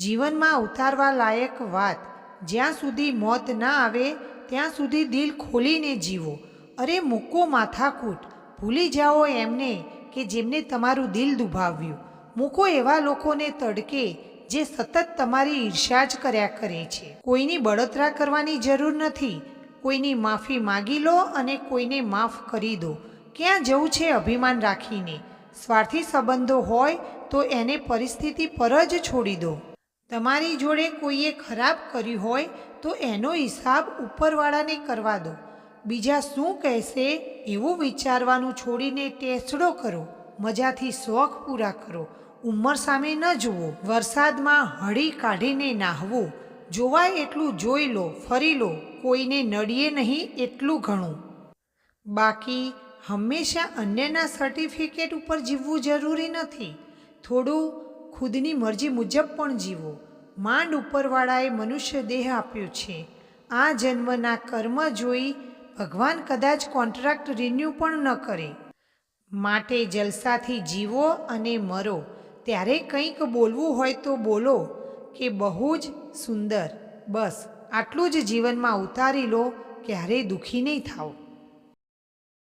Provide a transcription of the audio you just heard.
જીવનમાં ઉતારવા લાયક વાત. જ્યાં સુધી મોત ના આવે, ત્યાં સુધી દિલ ખોલીને જીવો. અરે, મૂકો માથાકૂટ. ભૂલી જાઓ એમને કે જેમને તમારું દિલ દુભાવ્યું. મૂકો એવા લોકોને તડકે જે સતત તમારી ઈર્ષા જ કર્યા કરે છે. કોઈની બળતરા કરવાની જરૂર નથી. કોઈની માફી માગી લો અને કોઈને માફ કરી દો. ક્યાં જવું છે અભિમાન રાખીને? સ્વાર્થી સંબંધો હોય તો એને પરિસ્થિતિ પર જ છોડી દો. તમારી જોડે કોઈએ ખરાબ કર્યું હોય તો એનો હિસાબ ઉપરવાળાને કરવા દો. બીજા શું કહેશે એવું વિચારવાનું છોડીને ટેસડો કરો. મજાથી શોખ પૂરા કરો. ઉંમર સામે ન જુઓ. વરસાદમાં હળી કાઢીને નાહવું. જોવાય એટલું જોઈ લો, ફરી લો. કોઈને નડીએ નહીં એટલું ઘણું. બાકી, હંમેશા અન્યના સર્ટિફિકેટ ઉપર જીવવું જરૂરી નથી. થોડું ખુદની મરજી મુજબ પણ જીવો. માંડ ઉપરવાળાએ મનુષ્ય દેહ આપ્યો છે. આ જન્મના કર્મ જોઈ ભગવાન કદાચ કોન્ટ્રાક્ટ રિન્યૂ પણ ન કરે. માટે જલસાથી જીવો અને મરો. ત્યારે કંઈક બોલવું હોય તો બોલો કે બહુ જ સુંદર. બસ, આટલું જ જીવનમાં ઉતારી લો, ક્યારેય દુઃખી નહીં થાઓ.